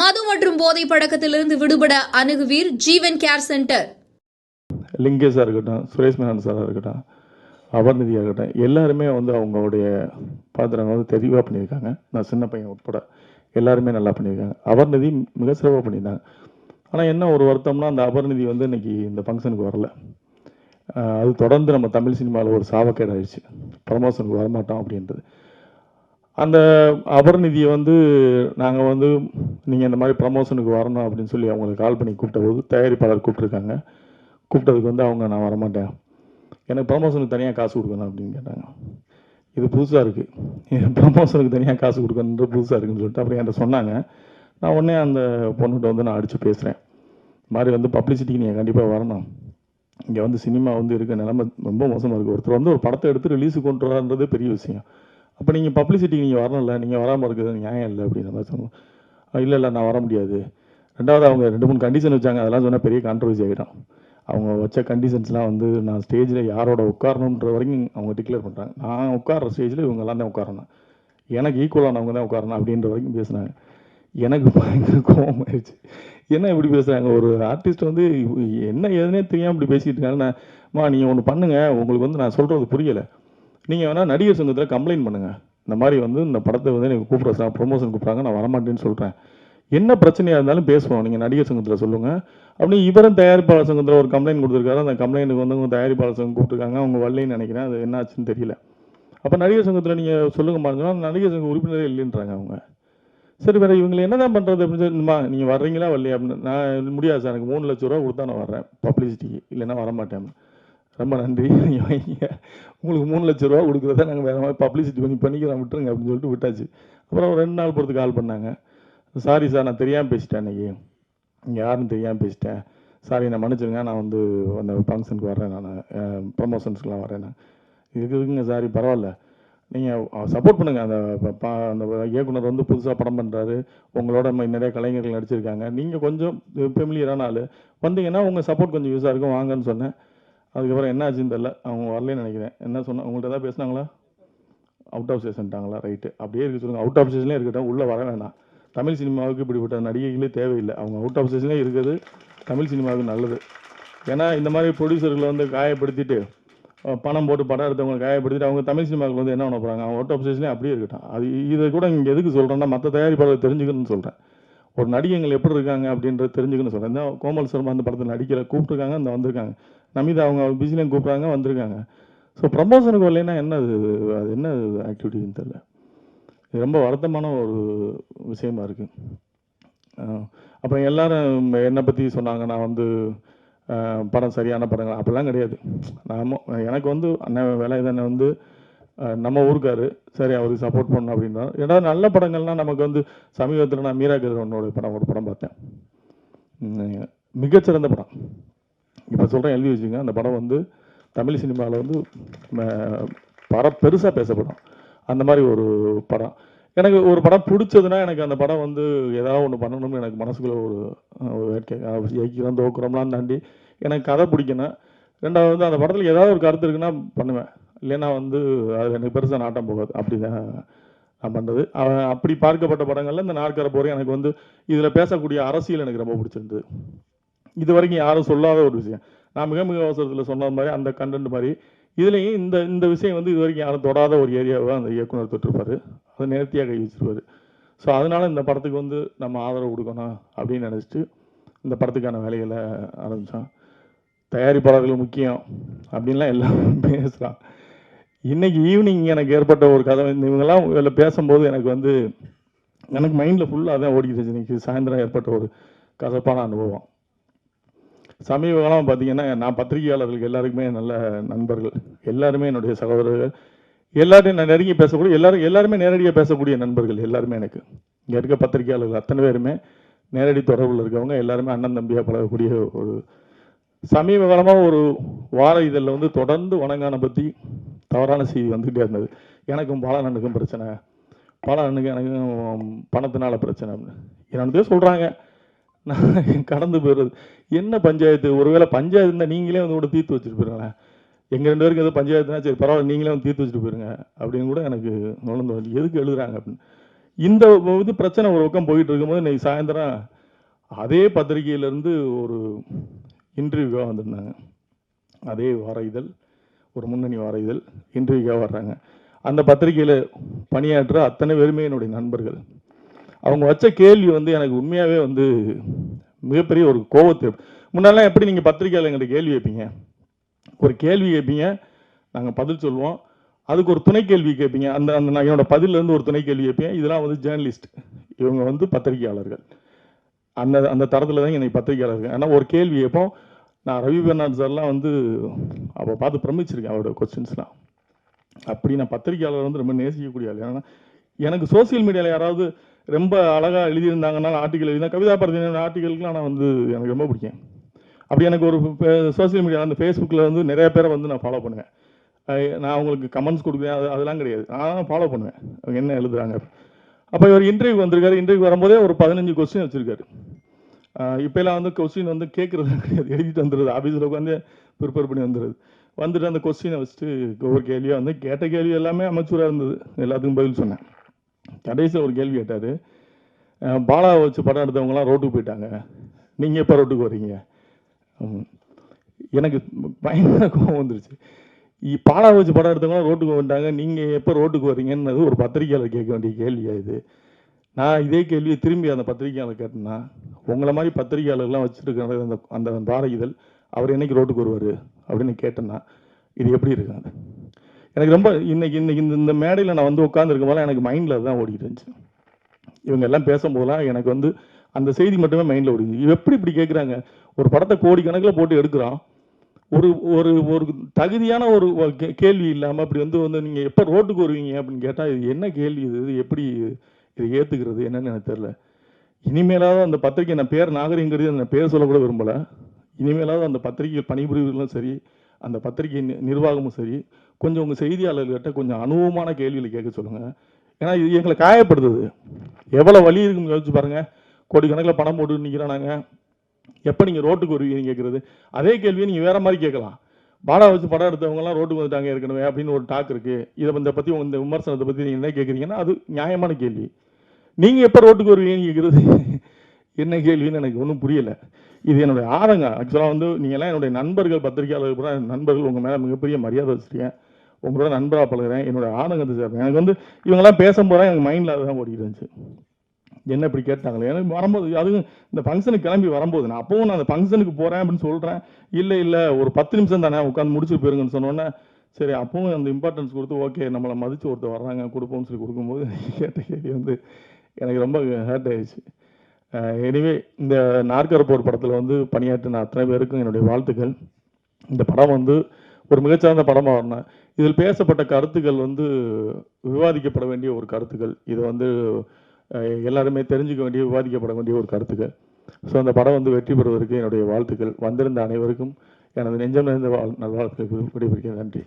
மது மற்றும் போதை பழக்கத்திலிருந்து விடுபட அணுகுவீர் ஜீவன் கேர் சென்டர். லிங்கேஷாக இருக்கட்டும் சுரேஷ் மேனன் சாராக இருக்கட்டும் அபர்நிதியாக இருக்கட்டும் எல்லாருமே வந்து அவங்களுடைய பாத்திரங்க வந்து தெளிவாக பண்ணியிருக்காங்க. நான் சின்ன பையன் உட்பட எல்லாருமே நல்லா பண்ணியிருக்காங்க. அபர்நிதி மிக சிறப்பாக பண்ணியிருந்தாங்க. ஆனால் என்ன ஒரு வருத்தம்னா அந்த அபர்நிதி வந்து இன்னைக்கு இந்த ஃபங்க்ஷனுக்கு வரல. அது தொடர்ந்து நம்ம தமிழ் சினிமாவில் ஒரு சாவக்கேடாயிடுச்சு ப்ரமோஷனுக்கு வரமாட்டோம் அப்படின்றது. அந்த அபர்நிதியை வந்து நாங்கள் வந்து நீங்கள் இந்த மாதிரி ப்ரமோஷனுக்கு வரணும் அப்படின்னு சொல்லி அவங்களுக்கு கால் பண்ணி கூப்பிட்ட போது தயாரிப்பாளர் கூப்பிட்ருக்காங்க கூப்பிட்டதுக்கு வந்து அவங்க நான் வரமாட்டேன். எனக்கு ப்ரமோஷனுக்கு தனியாக காசு கொடுக்கணும் அப்படின்னு கேட்டாங்க. இது புதுசாக இருக்குது ப்ரமோஷனுக்கு தனியாக காசு கொடுக்கணுன்ற புதுசாக இருக்குன்னு சொல்லிட்டு அப்புறம் என்கிட்ட சொன்னாங்க. நான் உடனே அந்த பொண்ணுகிட்ட வந்து நான் அடித்து பேசுகிறேன் மாதிரி வந்து பப்ளிசிட்டிக்கு நீங்கள் கண்டிப்பாக வரணும். இங்கே வந்து சினிமா வந்து இருக்க நிலமை ரொம்ப மோசமாக இருக்குது ஒருத்தர் வந்து ஒரு படத்தை எடுத்து ரிலீஸு கொண்டு வரான்றது பெரிய விஷயம். அப்போ நீங்கள் பப்ளிசிட்டிக்கு நீங்கள் வரணும்ல நீங்கள் வராமல் இருக்கிறது நியாயம் இல்லை அப்படின்ற மாதிரி சொன்னோம். இல்லை இல்லை நான் வர முடியாது. ரெண்டாவது அவங்க ரெண்டு மூணு கண்டிஷன் வச்சாங்க அதெல்லாம் சொன்னால் பெரிய கான்ட்ரவர்சி ஆகிடும் அவங்க வச்ச கண்டிஷன்ஸ்லாம் வந்து நான் ஸ்டேஜில் யாரோட உட்காரணுன்ற வரைக்கும் அவங்க டிக்ளேர் பண்ணுறாங்க நான் உட்கார்ற ஸ்டேஜில் இவங்கெல்லாம் தான் உட்காரணும். எனக்கு ஈக்குவலானவங்க தான் உட்காரணும் அப்படின்ற வரைக்கும் பேசுனாங்க. எனக்கு பயங்கர கோபம் ஆயிடுச்சு. என்ன இப்படி பேசுகிறாங்க ஒரு ஆர்டிஸ்ட் வந்து என்ன ஏதுனே தெரியாமல் இப்படி பேசிட்டு இருக்காங்க நான் நீங்கள் ஒன்று பண்ணுங்கள் உங்களுக்கு வந்து நான் சொல்கிறது புரியலை. நீங்கள் வேணால் நடிகர் சங்கத்தில் கம்ப்ளைண்ட் பண்ணுங்கள் இந்த மாதிரி வந்து இந்த படத்தை வந்து எனக்கு கூப்பிட்ற சார் ப்ரொமோஷன் கூப்பிட்றாங்க நான் வரமாட்டேன்னு சொல்கிறேன் என்ன பிரச்சனையாக இருந்தாலும் பேசுவோம். நீங்கள் நடிகர் சங்கத்தில் சொல்லுங்கள் அப்படி இவரும் தயாரிப்பாளர் சங்கத்தில் ஒரு கம்ப்ளைண்ட் கொடுத்துருக்காரு. அந்த கம்ப்ளைண்ட்டுக்கு வந்து உங்கள் தயாரிப்பாளர் சங்கம் கூப்பிட்டுருக்காங்க. அவங்க வரலைன்னு நினைக்கிறேன். அது என்ன ஆச்சுன்னு தெரியல. அப்போ நடிகர் சங்கத்தில் நீங்கள் சொல்லுங்க பாருங்கன்னா நடிகர் சங்க உறுப்பினரே இல்லைன்றாங்க அவங்க. சரி வேறு இவங்களை என்ன தான் பண்ணுறது அப்படின்னு சொல்லிமா நீங்கள் வர்றீங்களா வரலையா அப்படின்னு நான் முடியாது சார். எனக்கு மூணு லட்ச ரூபா கொடுத்தா நான் வர்றேன். பப்ளிசிட்டிக்கு. இல்லைன்னா வரமாட்டேன் ரொம்ப நன்றி. நீங்கள் வைங்க உங்களுக்கு மூணு லட்ச ரூபா கொடுக்குறத நாங்கள் வேறு மாதிரி பப்ளிசிட்டி பண்ணி பண்ணிக்கிறோம் விட்டுருங்க அப்படின்னு சொல்லிட்டு விட்டாச்சு. அப்புறம் ஒரு ரெண்டு நாள் பொறுத்து கால் பண்ணாங்க. சாரி சார் நான் தெரியாமல் பேசிட்டேன் அன்றைக்கி இங்கே யாருன்னு தெரியாமல் பேசிட்டேன். சாரி நான் மன்னிச்சிருங்க நான் வந்து அந்த ஃபங்க்ஷனுக்கு வரேன் நான். ப்ரமோஷன்ஸ்க்குலாம் வரேன் நான். இதுக்கு இருக்குங்க சாரி பரவாயில்ல. நீங்கள் சப்போர்ட் பண்ணுங்கள் அந்த ப- ப- அந்த இயக்குனர் வந்து புதுசாக படம் பண்ணுறாரு உங்களோட நிறைய கலைஞர்கள் நடிச்சிருக்காங்க. நீங்கள் கொஞ்சம் ஃபெமிலியரான ஆள். வந்தீங்கன்னா உங்கள் சப்போர்ட் கொஞ்சம் யூஸாக இருக்கும். வாங்கன்னு சொன்னேன். அதுக்கப்புறம் என்ன ஆச்சுன்னு தெரில அவங்க வரலன்னு நினைக்கிறேன். என்ன சொன்ன உங்கள்கிட்ட ஏதாவது பேசினாங்களா? அவுட் ஆஃப் ஸ்டேஷன்ட்டாங்களா ரைட்டு அப்படியே இருக்க சொல்லுங்கள் அவுட் ஆஃப் ஸ்டேஷன்லேயே இருக்கட்டும். உள்ளே வர வேண்டாம் தமிழ் சினிமாவுக்கு இப்படிப்பட்ட நடிகைகளே தேவையில்லை. அவங்க அவுட் ஆஃப் ஸ்டேஷன்லேயே இருக்கிறது தமிழ் சினிமாவுக்கு நல்லது. ஏன்னா இந்த மாதிரி ப்ரொடியூசர்களை வந்து காயப்படுத்திட்டு பணம் போட்டு படம் எடுத்தவங்க காயப்படுத்திட்டு அவங்க தமிழ் சினிமாவுக்கு வந்து என்ன பண்ண போகிறாங்க அவங்க அவுட் ஆஃப் ஸ்டேஷன்லேயே அப்படியே இருக்கட்டும். அது இதை கூட இங்கே எதுக்கு சொல்கிறேன்னா மற்ற தயாரிப்பாளர் தெரிஞ்சுக்கணும்னு சொல்கிறேன் ஒரு நடிகைகள் எப்படி இருக்காங்க அப்படின்றத தெரிஞ்சுக்கணும்னு சொல்கிறேன் கோமல் சர்மா அந்த படத்தில் நடிக்கிற கூப்பிட்டுருக்காங்க அந்த வந்திருக்காங்க. நமிதா அவங்க பிஸிலையும் கூப்பிட்றாங்க வந்திருக்காங்க. ஸோ ப்ரமோஷனுக்கு வரலைன்னா என்ன அது அது என்ன ஆக்டிவிட்டின்னு தெரியல. இது ரொம்ப வருத்தமான ஒரு விஷயமா இருக்குது அப்போ அப்புறம் எல்லாரும் என்னை பற்றி சொன்னாங்க? நான் வந்து படம் சரியான படங்கள்? அப்படிலாம் கிடையாது. நாம எனக்கு வந்து அண்ணன் வேலை தானே வந்து நம்ம ஊருக்காரு. சரி அவருக்கு சப்போர்ட் பண்ணணும் அப்படின்னா ஏதாவது நல்ல படங்கள்னால் நமக்கு வந்து சமீபத்தில் நான் மீரா கதிரவனோட படம் ஒரு படம் பார்த்தேன். மிகச்சிறந்த படம். இப்போ சொல்கிறேன் எழுதி வச்சுங்க அந்த படம் வந்து தமிழ் சினிமாவில் வந்து ம- பர பெருசாக பேசப்படும். அந்த மாதிரி ஒரு படம். எனக்கு ஒரு படம் பிடிச்சதுன்னா எனக்கு அந்த படம் வந்து ஏதாவது ஒன்று பண்ணணும்னு எனக்கு மனசுக்குள்ள ஒரு அஹ், வேட்கை. ஜெயிக்கிறோம் தோக்குறோம்லாம் தாண்டி எனக்கு கதை பிடிக்கணும் ரெண்டாவது வந்து அந்த படத்தில் ஏதாவது ஒரு கருத்து இருக்குன்னா பண்ணுவேன். இல்லைன்னா வந்து அது எனக்கு பெருசாக நாட்டம் போகாது. அப்படி தான் நான் பண்ணுறது அவன் அப்படி பார்க்கப்பட்ட படங்களில் இந்த நாற்கரை போகிற எனக்கு வந்து இதில் பேசக்கூடிய அரசியல் எனக்கு ரொம்ப பிடிச்சிருந்தது. இது வரைக்கும் யாரும் சொல்லாத ஒரு விஷயம். நான் மிக மிக அவசரத்தில் சொன்ன மாதிரி அந்த கண்டென்ட் மாதிரி இதுலேயும் இந்த இந்த விஷயம் வந்து இது வரைக்கும் யாரும் தொடாத ஒரு ஏரியாவை அந்த இயக்குனர் தொட்டிருப்பார். அதை நேர்த்தியாக கை வச்சிருப்பார் ஸோ அதனால இந்த படத்துக்கு வந்து நம்ம ஆதரவு கொடுக்கணும் அப்படின்னு நினச்சிட்டு இந்த படத்துக்கான வேலைகளை ஆரம்பித்தோம் தயாரிப்பாளர்கள் முக்கியம் அப்படின்லாம் எல்லாம் பேசுகிறான் இன்றைக்கி ஈவினிங் எனக்கு ஏற்பட்ட ஒரு கதை இவங்கெல்லாம் இதில் பேசும்போது எனக்கு வந்து எனக்கு மைண்டில் ஃபுல்லாக தான் ஓடிக்கிட்டு இன்றைக்கி சாயந்தரம் ஏற்பட்ட ஒரு கசப்பான அனுபவம். சமீப காலம் பார்த்தீங்கன்னா நான் பத்திரிகையாளர்களுக்கு எல்லாருக்குமே நல்ல நண்பர்கள் எல்லாருமே என்னுடைய சகோதரர்கள் எல்லாரையும் நான் நெருங்கி பேசக்கூடிய எல்லாரும் எல்லாருமே நேரடியாக பேசக்கூடிய நண்பர்கள் எல்லாருமே எனக்கு. இங்கே இருக்க பத்திரிகையாளர்கள் அத்தனை பேருமே நேரடி தொடர்பில் இருக்கவங்க எல்லாருமே அண்ணன் தம்பியாக பழகக்கூடிய ஒரு சமீப காலமாக ஒரு வார இதழில் வந்து தொடர்ந்து வணங்கான பற்றி தவறான செய்தி வந்துகிட்டே இருந்தது. எனக்கும் பாலனனுக்கும் பிரச்சனை பாலனனுக்கு எனக்கும் பணத்தினால பிரச்சனை அப்படின்னு. என்னன்னு சொல்கிறாங்க நான் கடந்து போயிடுறது என்ன பஞ்சாயத்து? ஒருவேளை பஞ்சாயத்து இருந்தால் நீங்களே வந்து கூட தீர்த்து வச்சுட்டு போயிருங்களேன். எங்கள் ரெண்டு பேருக்கு எதுவும் பஞ்சாயத்துனா சரி பரவாயில்ல நீங்களே வந்து தீர்த்து வச்சுட்டு போயிருங்க அப்படின்னு கூட எனக்கு நுழைந்து வந்து எதுக்கு எழுதுறாங்க அப்படின்னு. இந்த இது பிரச்சனை ஒரு பக்கம் போயிட்டு இருக்கும்போது இன்னைக்கு சாயந்தரம் அதே பத்திரிகையிலேருந்து ஒரு இன்டர்வியூவாக வந்திருந்தாங்க. அதே வார இதழ் ஒரு முன்னணி வார இதழ் இன்டர்வியூக்காக வர்றாங்க. அந்த பத்திரிகையில் பணியாற்ற அத்தனை பேருமே என்னுடைய நண்பர்கள். அவங்க வச்ச கேள்வி வந்து எனக்கு உண்மையாகவே வந்து மிகப்பெரிய ஒரு கோபத்தை முன்னெல்லாம் எப்படி நீங்கள் பத்திரிக்கையில் எங்கிட்ட கேள்வி கேட்பீங்க? ஒரு கேள்வி கேட்பீங்க நாங்கள் பதில் சொல்லுவோம். அதுக்கு ஒரு துணை கேள்வி கேட்பீங்க. அந்த அந்த நான் என்னோடய பதிலேருந்து ஒரு துணை கேள்வி கேட்பேன் இதெல்லாம் வந்து ஜேர்னலிஸ்ட் இவங்க வந்து பத்திரிகையாளர்கள். அந்த அந்த தரத்தில் தான் என்னை பத்திரிகையாளர்கள். ஏன்னா ஒரு கேள்வி கேட்போம். நான் ரவி பெர்னாட் சார்லாம் வந்து அப்போ பார்த்து பிரமிச்சிருக்கேன் அவரோட கொஸ்டின்ஸ்லாம் அப்படி நான் பத்திரிகையாளர் வந்து ரொம்ப நேசிக்கக்கூடிய ஆள். ஏன்னா எனக்கு சோசியல் மீடியாவில் யாராவது ரொம்ப அழகாக எழுதியிருந்தாங்கன்னா ஆர்டிக்கல் எழுதினா கவிதா பரதினோட ஆர்டிக்கலுக்குலாம் நான் வந்து எனக்கு ரொம்ப பிடிக்கும். அப்படி எனக்கு ஒரு சோசியல் மீடியா அந்த ஃபேஸ்புக்கில் வந்து நிறைய பேரை வந்து நான் ஃபாலோ பண்ணுவேன். நான் அவங்களுக்கு கமெண்ட்ஸ் கொடுக்குறேன் அது அதெல்லாம் கிடையாது. நான் ஃபாலோ பண்ணுவேன். அவங்க என்ன எழுதுறாங்க. அப்போ இவர் இன்டர்வியூ வந்திருக்காரு. இன்டர்வியூ வரும்போதே ஒரு பதினஞ்சு கொஸ்டின் வச்சுருக்காரு. இப்போலாம் வந்து கொஸ்டின் வந்து கேட்குறது கிடையாது. எழுதிட்டு வந்துடுது ஆஃபீஸில் உட்காந்து ப்ரிப்பேர் பண்ணி வந்துடுது வந்துட்டு அந்த கொஸ்டினை வச்சுட்டு ஒவ்வொரு கேள்வியாக வந்து கேட்ட கேள்வி எல்லாமே அமைச்சராக இருந்தது. எல்லாத்துக்கும் பதில் சொன்னேன். கடைசியில் ஒரு கேள்வி கேட்டார். பாலாவை வச்சு படம் எடுத்தவங்களாம் ரோட்டுக்கு போயிட்டாங்க. நீங்கள் எப்போ ரோட்டுக்கு வர்றீங்க ம். எனக்கு பயங்கர கோபம் வந்துருச்சு. இ- பாலாவை வச்சு படம் எடுத்தவங்களாம் ரோட்டுக்கு வந்துட்டாங்க. நீங்கள் எப்போ ரோட்டுக்கு வரீங்கன்னு ஒரு பத்திரிகையாளர் கேட்க வேண்டிய கேள்வியாக இது? நான் இதே கேள்வியை திரும்பி அந்த பத்திரிக்கையாளர் கேட்டேன்னா உங்களை மாதிரி பத்திரிகையாளர்லாம் வச்சுருக்கிற அந்த அந்த பாரதிதல் அவர் என்னைக்கு ரோட்டுக்கு வருவார் அப்படின்னு கேட்டேன்னா இது எப்படி இருக்காது எனக்கு ரொம்ப இன்னைக்கு இன்னைக்கு இந்த இந்த மேடையில் நான் வந்து உட்காந்துருக்கும் போல எனக்கு மைண்டில் தான் ஓடிட்டு இருந்துச்சு. இவங்க எல்லாம் பேசும்போதெல்லாம் எனக்கு வந்து அந்த செய்தி மட்டுமே மைண்டில் ஓடிச்சு இவ எப்படி இப்படி கேட்குறாங்க ஒரு படத்தை கோடிக்கணக்கில் போட்டு எடுக்கிறான். ஒரு ஒரு ஒரு தகுதியான ஒரு கேள்வி இல்லாமல் அப்படி வந்து வந்து நீங்கள் எப்போ ரோட்டுக்கு வருவீங்க அப்படின்னு கேட்டால் இது என்ன கேள்வி இது? இது எப்படி இது ஏற்றுக்கிறது என்னன்னு எனக்கு தெரில இனிமேலாவது அந்த பத்திரிக்கை நான் பேர் நாகரிகங்கிறது அந்த பேர் சொல்லக்கூட விரும்பலை. இனிமேலாவது அந்த பத்திரிகை பணிபுரிவர்களும் சரி அந்த பத்திரிகை நிர்வாகமும் சரி கொஞ்சம் உங்கள் செய்தியாளர்கிட்ட கொஞ்சம் அனுபவமான கேள்விகளை கேட்க சொல்லுங்கள் ஏன்னா இது எங்களை காயப்படுத்துது. எவ்வளோ வலி இருக்குன்னு யோசிச்சு பாருங்கள் கோடிக்கணக்கில் பணம் போட்டு நிற்கிறோம் நாங்கள் எப்போ நீங்கள் ரோட்டுக்கு வருவீங்கன்னு கேட்குறது. அதே கேள்வியை நீங்கள் வேறு மாதிரி கேட்கலாம். பாடா வச்சு படம் எடுத்தவங்கலாம் ரோட்டுக்கு வந்துட்டாங்க ஏற்கனவே அப்படின்னு ஒரு டாக் இருக்குது இதை இந்த பற்றி இந்த விமர்சனத்தை பற்றி நீங்கள் என்ன கேட்குறீங்கன்னா அது நியாயமான கேள்வி. நீங்கள் எப்போ ரோட்டுக்கு வருவீங்கன்னு கேட்குறது? என்ன கேள்வின்னு எனக்கு ஒன்றும் புரியலை. இது என்னுடைய ஆதங்க ஆக்சுவலாக வந்து நீங்கள்லாம் என்னுடைய நண்பர்கள் பத்திரிகையாளர்கள் கூட நண்பர்கள் உங்கள் மேலே மிகப்பெரிய மரியாதை வச்சுருக்கேன். உங்களோட நண்பராக பழகுறேன் என்னோட ஆனந்தத்தை சேர்ப்பேன் எனக்கு வந்து இவங்கெல்லாம் பேசும்போது எனக்கு மைண்டில் அதுதான் ஓடிட்டு இருந்துச்சு. என்ன இப்படி கேட்டாங்களே? எனக்கு வரும்போது அதுவும் இந்த ஃபங்க்ஷனுக்கு கிளம்பி வரும்போது நான் அப்பவும் நான் அந்த ஃபங்க்ஷனுக்கு போகிறேன் அப்படின்னு சொல்கிறேன் இல்லை இல்லை ஒரு பத்து நிமிஷம் தானே உட்காந்து முடிச்சு போயிருங்கன்னு சொன்னோன்னே சரி அப்பவும் அந்த இம்பார்ட்டன்ஸ் கொடுத்து ஓகே நம்மளை மதித்து ஒருத்தர் வர்றாங்க கொடுப்போம்னு சொல்லி கொடுக்கும்போது கேட்ட கேள்வி வந்து எனக்கு ரொம்ப ஹர்ட் ஆயிடுச்சு. எனிவே இந்த நாற்கர் போர் படத்தில் வந்து பணியாற்றின அத்தனை பேருக்கும் என்னுடைய வாழ்த்துக்கள். இந்த படம் வந்து ஒரு மிகச்சிறந்த படமாக வரணும். இதில் பேசப்பட்ட கருத்துக்கள் வந்து விவாதிக்கப்பட வேண்டிய ஒரு கருத்துக்கள். இது வந்து எல்லாருமே தெரிஞ்சுக்க வேண்டிய விவாதிக்கப்பட வேண்டிய ஒரு கருத்துக்கள். ஸோ அந்த படம் வந்து வெற்றி பெறுவதற்கு என்னுடைய வாழ்த்துக்கள். வந்திருந்த அனைவருக்கும் எனது நெஞ்சம் நிறைந்த வாழ் நல்வாழ்த்துக்கள். விடைபெறுகிறேன். நன்றி.